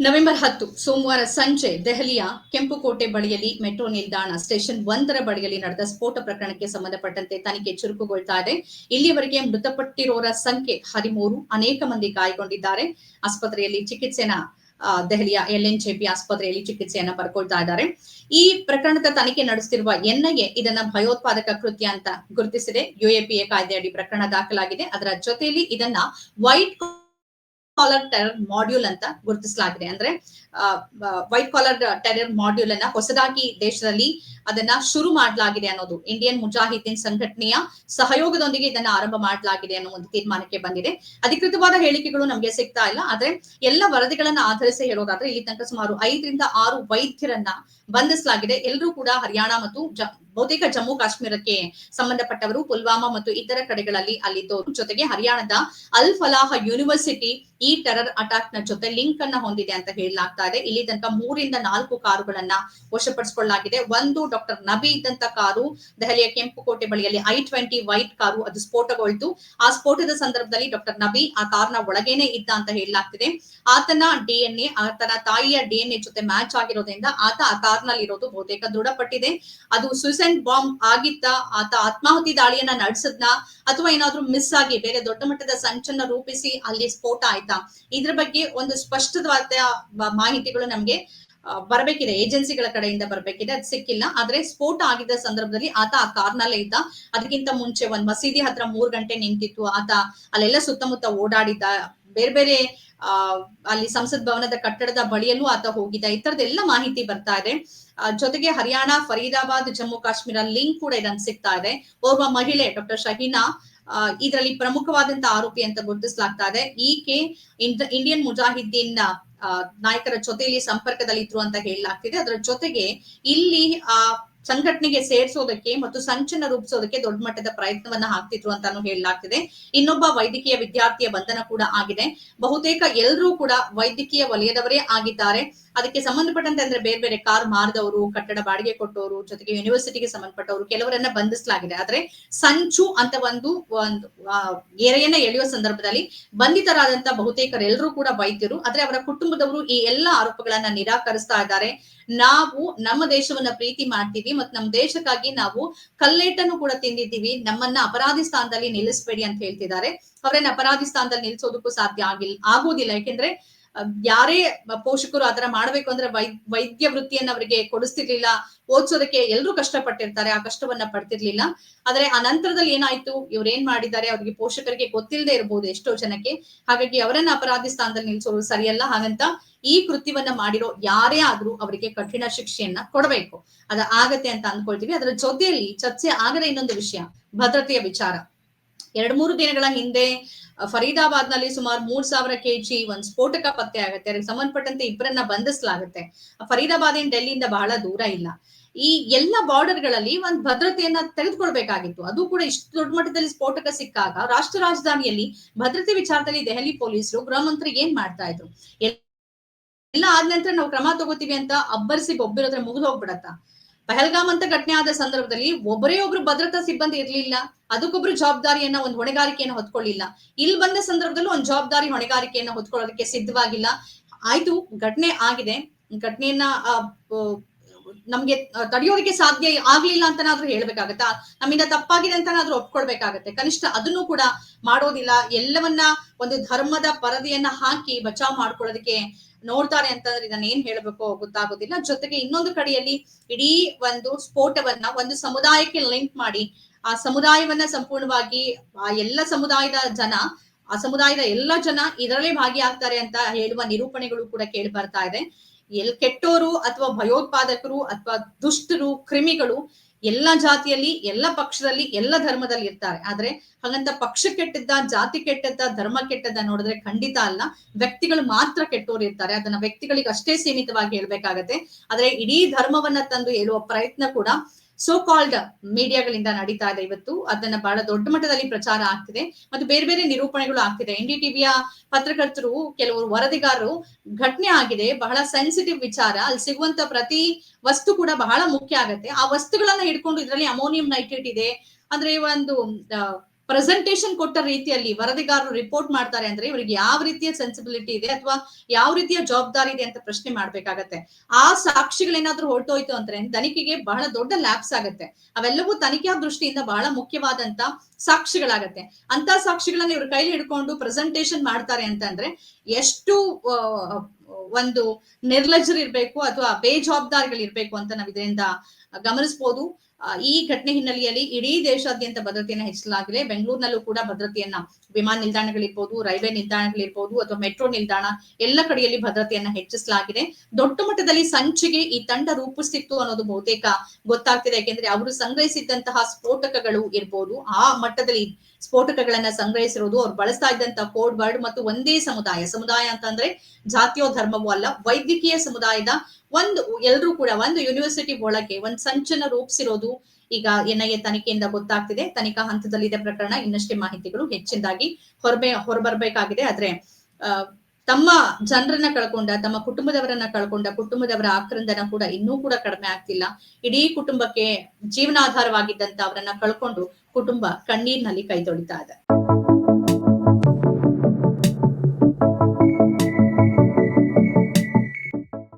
November ಹತ್ತು, ಸೋಮವಾರ ಸಂಜೆ ದೆಹಲಿಯ ಕೆಂಪುಕೋಟೆ ಬಳಿಯಲ್ಲಿ ಮೆಟ್ರೋ ನಿಲ್ದಾಣ ಸ್ಟೇಷನ್ ಒಂದರ ಬಳಿಯಲ್ಲಿ ನಡೆದ ಸ್ಫೋಟ ಪ್ರಕರಣಕ್ಕೆ ಸಂಬಂಧಪಟ್ಟಂತೆ ತನಿಖೆ ಚುರುಕುಗೊಳ್ತಾ ಇದೆ. ಇಲ್ಲಿಯವರೆಗೆ ಮೃತಪಟ್ಟಿರೋರ ಸಂಖ್ಯೆ ಹದಿಮೂರು, ಅನೇಕ ಮಂದಿ ಗಾಯಗೊಂಡಿದ್ದಾರೆ. ಆಸ್ಪತ್ರೆಯಲ್ಲಿ ಚಿಕಿತ್ಸೆನ ದೆಹಲಿಯ ಪಿ ಆಸ್ಪತ್ರೆಯಲ್ಲಿ ಚಿಕಿತ್ಸೆಯನ್ನ ಪಡ್ಕೊಳ್ತಾ ಇದ್ದಾರೆ. ಈ ಪ್ರಕರಣದ ತನಿಖೆ ನಡೆಸುತ್ತಿರುವ ಎನ್ಐಎ ಇದನ್ನ ಭಯೋತ್ಪಾದಕ ಕೃತ್ಯ ಅಂತ ಗುರುತಿಸಿದೆ. ಯುಎಪಿಎ ಕಾಯ್ದೆಯಡಿ ಪ್ರಕರಣ ದಾಖಲಾಗಿದೆ. ಅದರ ಜೊತೆಯಲ್ಲಿ ಇದನ್ನ ವೈಟ್ ಕಾಲರ್ ಟೆರರ್ ಮಾಡ್ಯೂಲ್ ಅಂತ ಗುರುತಿಸಲಾಗಿದೆ. ಅಂದ್ರೆ ವೈಟ್ ಕಾಲರ್ ಟೆರರ್ ಮಾಡ್ಯೂಲ್ ಅನ್ನ ಹೊಸದಾಗಿ ದೇಶದಲ್ಲಿ ಅದನ್ನ ಶುರು ಮಾಡಲಾಗಿದೆ ಅನ್ನೋದು ಇಂಡಿಯನ್ ಮುಜಾಹಿದ್ದೀನ್ ಸಂಘಟನೆಯ ಸಹಯೋಗದೊಂದಿಗೆ ಇದನ್ನ ಆರಂಭ ಮಾಡಲಾಗಿದೆ ಅನ್ನೋ ಒಂದು ತೀರ್ಮಾನಕ್ಕೆ ಬಂದಿದೆ. ಅಧಿಕೃತವಾದ ಹೇಳಿಕೆಗಳು ನಮಗೆ ಸಿಗ್ತಾ ಇಲ್ಲ. ಆದ್ರೆ ಎಲ್ಲ ವರದಿಗಳನ್ನ ಆಧರಿಸಿ ಹೇಳೋದಾದ್ರೆ ಇಲ್ಲಿ ತನಕ ಸುಮಾರು ಐದರಿಂದ ಆರು ವೈದ್ಯರನ್ನ ಬಂಧಿಸಲಾಗಿದೆ. ಎಲ್ಲರೂ ಕೂಡ ಹರಿಯಾಣ ಮತ್ತು ಬಹುತೇಕ ಜಮ್ಮು ಕಾಶ್ಮೀರಕ್ಕೆ ಸಂಬಂಧಪಟ್ಟವರು ಪುಲ್ವಾಮಾ ಮತ್ತು ಇತರ ಕಡೆಗಳಲ್ಲಿ ಅಲ್ಲಿದ್ದವರು. ಜೊತೆಗೆ ಹರಿಯಾಣದ ಅಲ್ ಫಲಾಹ ಯೂನಿವರ್ಸಿಟಿ ಈ ಟೆರರ್ ಅಟ್ಯಾಕ್ನ ಜೊತೆ ಲಿಂಕ್ ಅನ್ನ ಹೊಂದಿದೆ ಅಂತ ಹೇಳಲಾಗ್ತಾ ಇದೆ. ಇಲ್ಲಿ ತನಕ ಮೂರಿಂದ ನಾಲ್ಕು ಕಾರುಗಳನ್ನ ವಶಪಡಿಸಿಕೊಳ್ಳಲಾಗಿದೆ. ಒಂದು ಡಾಕ್ಟರ್ ನಬಿ ಇದ್ದಂತ ಕಾರು, ದೆಹಲಿಯ ಕೆಂಪುಕೋಟೆ ಬಳಿಯಲ್ಲಿ ಐ ಟ್ವೆಂಟಿ ವೈಟ್ ಕಾರು, ಅದು ಸ್ಫೋಟಗೊಳ್ತು ಆ ಸ್ಫೋಟದ ಸಂದರ್ಭದಲ್ಲಿ ಡಾಕ್ಟರ್ ನಬಿ ಆ ಕಾರ್ನ ಒಳಗೇನೆ ಇದ್ದ ಅಂತ ಹೇಳಲಾಗ್ತಿದೆ. ಆತನ ಡಿಎನ್ಎ ಆತನ ತಾಯಿಯ ಡಿಎನ್ಎ ಜೊತೆ ಮ್ಯಾಚ್ ಆಗಿರೋದ್ರಿಂದ ಆತ ಆ ಕಾರ್ನಲ್ಲಿ ಇರೋದು ಬಹುತೇಕ ದೃಢಪಟ್ಟಿದೆ. ಅದು ಸುಸೈಡ್ ಬಾಂಬ್ ಆಗಿತ್ತ ಆತ ಆತ್ಮಾಹುತಿ ದಾಳಿಯನ್ನ ನಡೆಸದ್ನ ಅಥವಾ ಏನಾದ್ರು ಮಿಸ್ ಆಗಿ ಬೇರೆ ದೊಡ್ಡ ಮಟ್ಟದ ಸಂಚನ್ನ ರೂಪಿಸಿ ಅಲ್ಲಿ ಸ್ಫೋಟ ಆಯ್ತಾ? ಇದ್ರ ಬಗ್ಗೆ ಒಂದು ಸ್ಪಷ್ಟವಾದ ಮಾಹಿತಿಗಳು ನಮ್ಗೆ ಬರಬೇಕಿದೆ, ಏಜೆನ್ಸಿಗಳ ಕಡೆಯಿಂದ ಬರಬೇಕಿದೆ, ಅದು ಸಿಕ್ಕಿಲ್ಲ. ಆದ್ರೆ ಸ್ಫೋಟ ಆಗಿದ್ದ ಸಂದರ್ಭದಲ್ಲಿ ಆತ ಆ ಕಾರ್ನಲ್ಲೇ ಇದ್ದ. ಅದಕ್ಕಿಂತ ಮುಂಚೆ ಒಂದ್ ಮಸೀದಿ ಹತ್ರ ಮೂರ್ ಗಂಟೆ ನಿಂತಿತ್ತು. ಆತ ಅಲ್ಲೆಲ್ಲ ಸುತ್ತಮುತ್ತ ಓಡಾಡಿದ್ದ. ಬೇರೆ ಬೇರೆ, ಆ, ಅಲ್ಲಿ ಸಂಸತ್ ಭವನದ ಕಟ್ಟಡದ ಬಳಿಯಲ್ಲೂ ಆತ ಹೋಗಿದ್ದ. ಈ ತರದೆಲ್ಲ ಮಾಹಿತಿ ಬರ್ತಾ ಇದೆ. ಜೊತೆಗೆ ಹರಿಯಾಣ, ಫರೀದಾಬಾದ್, ಜಮ್ಮು ಕಾಶ್ಮೀರ ಲಿಂಕ್ ಕೂಡ ಇದನ್ನ ಸಿಗ್ತಾ ಇದೆ. ಓರ್ವ ಮಹಿಳೆ ಡಾಕ್ಟರ್ ಶಹೀನಾ ಇದರಲ್ಲಿ ಪ್ರಮುಖವಾದಂತ ಆರೋಪಿ ಅಂತ ಗುರುತಿಸಲಾಗ್ತಾ ಇದೆ. ಈಕೆ ಇಂಡ- ಇಂಡಿಯನ್ ಮುಜಾಹಿದ್ದೀನ್ ನಾಯಕರ ಜೊತೆಯಲ್ಲಿ ಸಂಪರ್ಕದಲ್ಲಿ ಇದ್ರು ಅಂತ ಹೇಳಲಾಗ್ತಿದೆ. ಅದರ ಜೊತೆಗೆ ಇಲ್ಲಿ, ಆ, ಸಂಘಟನೆಗೆ ಸೇರಿಸೋದಕ್ಕೆ ಮತ್ತು ಸಂಚನ ರೂಪಿಸೋದಕ್ಕೆ ದೊಡ್ಡ ಮಟ್ಟದ ಪ್ರಯತ್ನವನ್ನ ಹಾಕ್ತಿದ್ರು ಅಂತಾನು ಹೇಳಲಾಗ್ತಿದೆ. ಇನ್ನೊಬ್ಬ ವೈದ್ಯಕೀಯ ವಿದ್ಯಾರ್ಥಿಯ ಬಂಧನ ಕೂಡ ಆಗಿದೆ. ಬಹುತೇಕ ಎಲ್ಲರೂ ಕೂಡ ವೈದ್ಯಕೀಯ ವಲಯದವರೇ ಆಗಿದ್ದಾರೆ. ಅದಕ್ಕೆ ಸಂಬಂಧಪಟ್ಟಂತೆ ಅಂದ್ರೆ ಬೇರೆ ಬೇರೆ ಕಾರ್ ಮಾರಿದವರು, ಕಟ್ಟಡ ಬಾಡಿಗೆ ಕೊಟ್ಟವರು, ಜೊತೆಗೆ ಯೂನಿವರ್ಸಿಟಿಗೆ ಸಂಬಂಧಪಟ್ಟವರು ಕೆಲವರನ್ನ ಬಂಧಿಸಲಾಗಿದೆ. ಆದ್ರೆ ಸಂಚು ಅಂತ ಒಂದು ಒಂದು ಗೆರೆಯನ್ನ ಎಳೆಯುವ ಸಂದರ್ಭದಲ್ಲಿ ಬಂಧಿತರಾದಂತ ಬಹುತೇಕರೆಲ್ಲರೂ ಕೂಡ ವೈದ್ಯರು. ಆದ್ರೆ ಅವರ ಕುಟುಂಬದವರು ಈ ಎಲ್ಲ ಆರೋಪಗಳನ್ನ ನಿರಾಕರಿಸ್ತಾ ಇದ್ದಾರೆ. ನಾವು ನಮ್ಮ ದೇಶವನ್ನ ಪ್ರೀತಿ ಮಾಡ್ತೀವಿ ಮತ್ತು ನಮ್ಮ ದೇಶಕ್ಕಾಗಿ ನಾವು ಕಲ್ಲೇಟನ್ನು ಕೂಡ ತಿಂದಿದ್ದೀವಿ. ನಮ್ಮನ್ನ ಅಪರಾಧಿ ಸ್ಥಾನದಲ್ಲಿ ನಿಲ್ಲಿಸಬೇಡಿ ಅಂತ ಹೇಳ್ತಿದ್ದಾರೆ. ಅವರನ್ನ ಅಪರಾಧಿ ಸ್ಥಾನದಲ್ಲಿ ನಿಲ್ಲಿಸೋದಕ್ಕೂ ಸಾಧ್ಯ ಆಗಿಲ್ಲ ಆಗೋದಿಲ್ಲ ಯಾಕೆಂದ್ರೆ ಯಾರೇ ಪೋಷಕರು ಆತರ ಮಾಡ್ಬೇಕು ಅಂದ್ರೆ ವೈ, ವೈದ್ಯ ವೃತ್ತಿಯನ್ನ ಅವರಿಗೆ ಕೊಡಿಸ್ತಿರ್ಲಿಲ್ಲ, ಓದ್ಸೋದಕ್ಕೆ ಎಲ್ಲರೂ ಕಷ್ಟಪಟ್ಟಿರ್ತಾರೆ, ಆ ಕಷ್ಟವನ್ನ ಪಡ್ತಿರ್ಲಿಲ್ಲ. ಆದ್ರೆ ಆ ನಂತರದಲ್ಲಿ ಏನಾಯ್ತು? ಇವ್ರು ಏನ್ ಮಾಡಿದ್ದಾರೆ? ಅವ್ರಿಗೆ ಪೋಷಕರಿಗೆ ಗೊತ್ತಿಲ್ಲದೆ ಇರಬಹುದು ಎಷ್ಟೋ ಜನಕ್ಕೆ. ಹಾಗಾಗಿ ಅವರನ್ನ ಅಪರಾಧಿ ಸ್ಥಾನದಲ್ಲಿ ನಿಲ್ಸೋದು ಸರಿಯಲ್ಲ ಹಾಗಂತ ಈ ಕೃತ್ಯವನ್ನ ಮಾಡಿರೋ ಯಾರೇ ಆದ್ರೂ ಅವರಿಗೆ ಕಠಿಣ ಶಿಕ್ಷೆಯನ್ನ ಕೊಡಬೇಕು. ಅದ ಆಗತ್ತೆ ಅಂತ ಅಂದ್ಕೊಳ್ತೀವಿ. ಅದರ ಜೊತೆಯಲ್ಲಿ ಚರ್ಚೆ ಆಗದ ಇನ್ನೊಂದು ವಿಷಯ, ಭದ್ರತೆಯ ವಿಚಾರ. ಎರಡ್ ಮೂರು ದಿನಗಳ ಹಿಂದೆ ಫರೀದಾಬಾದ್ನಲ್ಲಿ ಸುಮಾರು ಮೂರ್ ಸಾವಿರ ಕೆಜಿ ಒಂದ್ ಸ್ಫೋಟಕ ಪತ್ತೆ ಆಗುತ್ತೆ. ಅದಕ್ಕೆ ಸಂಬಂಧಪಟ್ಟಂತೆ ಇಬ್ಬರನ್ನ ಬಂಧಿಸಲಾಗುತ್ತೆ. ಫರೀದಾಬಾದ್ ಏನ್ ಡೆಲ್ಲಿಯಿಂದ ಬಹಳ ದೂರ ಇಲ್ಲ. ಈ ಎಲ್ಲ ಬಾರ್ಡರ್ಗಳಲ್ಲಿ ಒಂದ್ ಭದ್ರತೆಯನ್ನ ತೆಗೆದುಕೊಳ್ಬೇಕಾಗಿತ್ತು. ಅದು ಕೂಡ ಇಷ್ಟು ದೊಡ್ಡ ಮಟ್ಟದಲ್ಲಿ ಸ್ಫೋಟಕ ಸಿಕ್ಕಾಗ ರಾಷ್ಟ್ರ ರಾಜಧಾನಿಯಲ್ಲಿ ಭದ್ರತೆ ವಿಚಾರದಲ್ಲಿ ದೆಹಲಿ ಪೊಲೀಸರು ಗೃಹ ಮಂತ್ರಿ ಏನ್ ಮಾಡ್ತಾ ಇದ್ರು? ಎಲ್- ಎಲ್ಲ ಆದ ನಂತರ ನಾವು ಕ್ರಮ ತಗೋತೀವಿ ಅಂತ ಅಬ್ಬರಿಸಿ ಬೊಬ್ಬಿರೋದ್ರೆ ಮುಗಿದು ಹೋಗ್ಬಿಡತ್ತ? ಪಹಲ್ಗಾಮ್ ಅಂತ ಘಟನೆ ಆದ ಸಂದರ್ಭದಲ್ಲಿ ಒಬ್ಬರೇ ಒಬ್ರು ಭದ್ರತಾ ಸಿಬ್ಬಂದಿ ಇರ್ಲಿಲ್ಲ. ಅದಕ್ಕೊಬ್ರು ಜವಾಬ್ದಾರಿಯನ್ನ ಒಂದು ಹೊಣೆಗಾರಿಕೆಯನ್ನು ಹೊತ್ಕೊಳ್ಳಿಲ್ಲ. ಇಲ್ಲಿ ಬಂದ ಸಂದರ್ಭದಲ್ಲೂ ಒಂದು ಜವಾಬ್ದಾರಿ ಹೊಣೆಗಾರಿಕೆಯನ್ನ ಹೊತ್ಕೊಳ್ಳೋದಕ್ಕೆ ಸಿದ್ಧವಾಗಿಲ್ಲ. ಆಯ್ತು, ಘಟನೆ ಆಗಿದೆ. ಘಟನೆಯನ್ನ ನಮ್ಗೆ ತಡೆಯೋದಕ್ಕೆ ಸಾಧ್ಯ ಆಗ್ಲಿಲ್ಲ ಅಂತನಾದ್ರೂ ಹೇಳ್ಬೇಕಾಗತ್ತಾ? ನಮ್ಮಿಂದ ತಪ್ಪಾಗಿದೆ ಅಂತನಾದ್ರೂ ಒಪ್ಕೊಳ್ಬೇಕಾಗತ್ತೆ. ಕನಿಷ್ಠ ಅದನ್ನು ಕೂಡ ಮಾಡೋದಿಲ್ಲ. ಎಲ್ಲವನ್ನ ಒಂದು ಧರ್ಮದ ಪರದೆಯನ್ನ ಹಾಕಿ ಬಚಾವ್ ಮಾಡ್ಕೊಳ್ಳೋದಕ್ಕೆ ನೋಡ್ತಾರೆ ಅಂತಂದ್ರೆ ಇದನ್ನ ಏನ್ ಹೇಳ್ಬೇಕು ಗೊತ್ತಾಗೋದಿಲ್ಲ. ಜೊತೆಗೆ ಇನ್ನೊಂದು ಕಡೆಯಲ್ಲಿ ಇಡೀ ಒಂದು ಸ್ಫೋಟವನ್ನ ಒಂದು ಸಮುದಾಯಕ್ಕೆ ಲಿಂಕ್ ಮಾಡಿ, ಆ ಸಮುದಾಯವನ್ನ ಸಂಪೂರ್ಣವಾಗಿ, ಆ ಎಲ್ಲ ಸಮುದಾಯದ ಜನ, ಆ ಸಮುದಾಯದ ಎಲ್ಲ ಜನ ಇದರಲ್ಲೇ ಭಾಗಿಯಾಗ್ತಾರೆ ಅಂತ ಹೇಳುವ ನಿರೂಪಣೆಗಳು ಕೂಡ ಕೇಳಿ ಬರ್ತಾ ಇದೆ. ಎಲ್ ಕೆಟ್ಟೋರು ಅಥವಾ ಭಯೋತ್ಪಾದಕರು ಅಥವಾ ದುಷ್ಟರು, ಕ್ರಿಮಿಗಳು ಎಲ್ಲ ಜಾತಿಯಲ್ಲಿ, ಎಲ್ಲ ಪಕ್ಷದಲ್ಲಿ, ಎಲ್ಲ ಧರ್ಮದಲ್ಲಿ ಇರ್ತಾರೆ. ಆದ್ರೆ ಹಾಗಂತ ಪಕ್ಷ ಕೆಟ್ಟದ್ದ, ಜಾತಿ ಕೆಟ್ಟದ್ದ, ಧರ್ಮ ಕೆಟ್ಟದ್ದ ನೋಡಿದ್ರೆ ಖಂಡಿತ ಅಲ್ಲ. ವ್ಯಕ್ತಿಗಳು ಮಾತ್ರ ಕೆಟ್ಟೋರು ಇರ್ತಾರೆ. ಅದನ್ನ ವ್ಯಕ್ತಿಗಳಿಗೆ ಅಷ್ಟೇ ಸೀಮಿತವಾಗಿ ಹೇಳ್ಬೇಕಾಗತ್ತೆ. ಆದ್ರೆ ಇಡೀ ಧರ್ಮವನ್ನ ತಂದು ಹೇಳುವ ಪ್ರಯತ್ನ ಕೂಡ ಸೋ ಕಾಲ್ಡ್ ಮೀಡಿಯಾಗಳಿಂದ ನಡೀತಾ ಇದೆ ಇವತ್ತು. ಅದನ್ನ ಬಹಳ ದೊಡ್ಡ ಮಟ್ಟದಲ್ಲಿ ಪ್ರಚಾರ ಆಗ್ತಿದೆ. ಮತ್ತು ಬೇರೆ ಬೇರೆ ನಿರೂಪಣೆಗಳು ಆಗ್ತಿದೆ. ಎನ್ ಡಿ ಟಿವಿಯ ಪತ್ರಕರ್ತರು, ಕೆಲವರು ವರದಿಗಾರರು, ಘಟನೆ ಆಗಿದೆ. ಬಹಳ ಸೆನ್ಸಿಟಿವ್ ವಿಚಾರ. ಅಲ್ಲಿ ಸಿಗುವಂತ ಪ್ರತಿ ವಸ್ತು ಕೂಡ ಬಹಳ ಮುಖ್ಯ ಆಗತ್ತೆ. ಆ ವಸ್ತುಗಳನ್ನ ಹಿಡ್ಕೊಂಡು ಇದರಲ್ಲಿ ಅಮೋನಿಯಂ ನೈಟ್ರೇಟ್ ಇದೆ. ಅಂದ್ರೆ ಒಂದು ಪ್ರೆಸೆಂಟೇಶನ್ ಕೊಟ್ಟ ರೀತಿಯಲ್ಲಿ ವರದಿಗಾರರು ರಿಪೋರ್ಟ್ ಮಾಡ್ತಾರೆ ಅಂದ್ರೆ ಇವರಿಗೆ ಯಾವ ರೀತಿಯ ಸೆನ್ಸಿಬಿಲಿಟಿ ಇದೆ ಅಥವಾ ಯಾವ ರೀತಿಯ ಜವಾಬ್ದಾರಿ ಇದೆ ಅಂತ ಪ್ರಶ್ನೆ ಮಾಡ್ಬೇಕಾಗತ್ತೆ. ಆ ಸಾಕ್ಷಿಗಳೇನಾದ್ರೂ ಹೊರಟೋಯ್ತು ಅಂದ್ರೆ ತನಿಖೆಗೆ ಬಹಳ ದೊಡ್ಡ ಲ್ಯಾಪ್ಸ್ ಆಗತ್ತೆ. ಅವೆಲ್ಲವೂ ತನಿಖೆಯ ದೃಷ್ಟಿಯಿಂದ ಬಹಳ ಮುಖ್ಯವಾದಂತ ಸಾಕ್ಷಿಗಳಾಗತ್ತೆ. ಅಂತ ಸಾಕ್ಷಿಗಳನ್ನ ಇವ್ರ ಕೈಲಿ ಹಿಡ್ಕೊಂಡು ಪ್ರೆಸೆಂಟೇಶನ್ ಮಾಡ್ತಾರೆ ಅಂತಂದ್ರೆ ಎಷ್ಟು ಒಂದು ಒಂದು ನಿರ್ಲಜ್ಜರಿರ್ಬೇಕು ಅಥವಾ ಬೇಜವಾಬ್ದಾರಿಗಳಿರ್ಬೇಕು ಅಂತ ನಾವ್ ಇದರಿಂದ ಗಮನಿಸಬಹುದು ಈ ಘಟನೆ ಹಿನ್ನೆಲೆಯಲ್ಲಿ ಇಡೀ ದೇಶಾದ್ಯಂತ ಭದ್ರತೆಯನ್ನ ಹೆಚ್ಚಲಾಗಿದೆ ಬೆಂಗಳೂರಿನಲ್ಲೂ ಕೂಡ ಭದ್ರತೆಯನ್ನ ವಿಮಾನ ನಿಲ್ದಾಣಗಳಿರ್ಬೋದು, ರೈಲ್ವೆ ನಿಲ್ದಾಣಗಳಿರ್ಬೋದು ಅಥವಾ ಮೆಟ್ರೋ ನಿಲ್ದಾಣ ಎಲ್ಲ ಕಡೆಯಲ್ಲಿ ಭದ್ರತೆಯನ್ನ ಹೆಚ್ಚಿಸಲಾಗಿದೆ. ದೊಡ್ಡ ಮಟ್ಟದಲ್ಲಿ ಸಂಚಿಗೆ ಈ ತಂಡ ರೂಪಿಸ್ತಿತ್ತು ಅನ್ನೋದು ಬಹುತೇಕ ಗೊತ್ತಾಗ್ತಿದೆ. ಯಾಕೆಂದ್ರೆ ಅವರು ಸಂಗ್ರಹಿಸಿದ್ದಂತಹ ಸ್ಫೋಟಕಗಳು ಇರ್ಬೋದು, ಆ ಮಟ್ಟದಲ್ಲಿ ಸ್ಫೋಟಕಗಳನ್ನ ಸಂಗ್ರಹಿಸಿರೋದು ಅವ್ರು ಬಳಸ್ತಾ ಇದ್ದಂತಹ ಕೋಡ್ ವರ್ಡ್ ಮತ್ತು ಒಂದೇ ಸಮುದಾಯ. ಸಮುದಾಯ ಅಂತಂದ್ರೆ ಜಾತಿಯೋ ಧರ್ಮವೋ ಅಲ್ಲ, ವೈದ್ಯಕೀಯ ಸಮುದಾಯದ ಒಂದು ಎಲ್ಲರೂ ಕೂಡ ಒಂದು ಯೂನಿವರ್ಸಿಟಿ ಒಳಗೆ ಒಂದು ಸಂಚನ ರೂಪಿಸಿರೋದು ಈಗ ಎನ್ಐಎ ತನಿಖೆಯಿಂದ ಗೊತ್ತಾಗ್ತಿದೆ. ತನಿಖಾ ಹಂತದಲ್ಲಿದೆ ಪ್ರಕರಣ. ಇನ್ನಷ್ಟೇ ಮಾಹಿತಿಗಳು ಹೆಚ್ಚಿನದಾಗಿ ಹೊರಬೇ, ಹೊರಬರ್ಬೇಕಾಗಿದೆ. ಆದ್ರೆ ತಮ್ಮ ಜನರನ್ನ ಕಳ್ಕೊಂಡ, ತಮ್ಮ ಕುಟುಂಬದವರನ್ನ ಕಳ್ಕೊಂಡ, ಕುಟುಂಬದವರ ಆಕ್ರಂದನ ಕೂಡ ಇನ್ನೂ ಕೂಡ ಕಡಿಮೆ ಆಗ್ತಿಲ್ಲ. ಇಡೀ ಕುಟುಂಬಕ್ಕೆ ಜೀವನಾಧಾರವಾಗಿದ್ದಂತ ಅವರನ್ನ ಕಳ್ಕೊಂಡು ಕುಟುಂಬ ಕಣ್ಣೀರಿನಲ್ಲಿ ಕೈ ತೊಳಿತಾ ಇದೆ.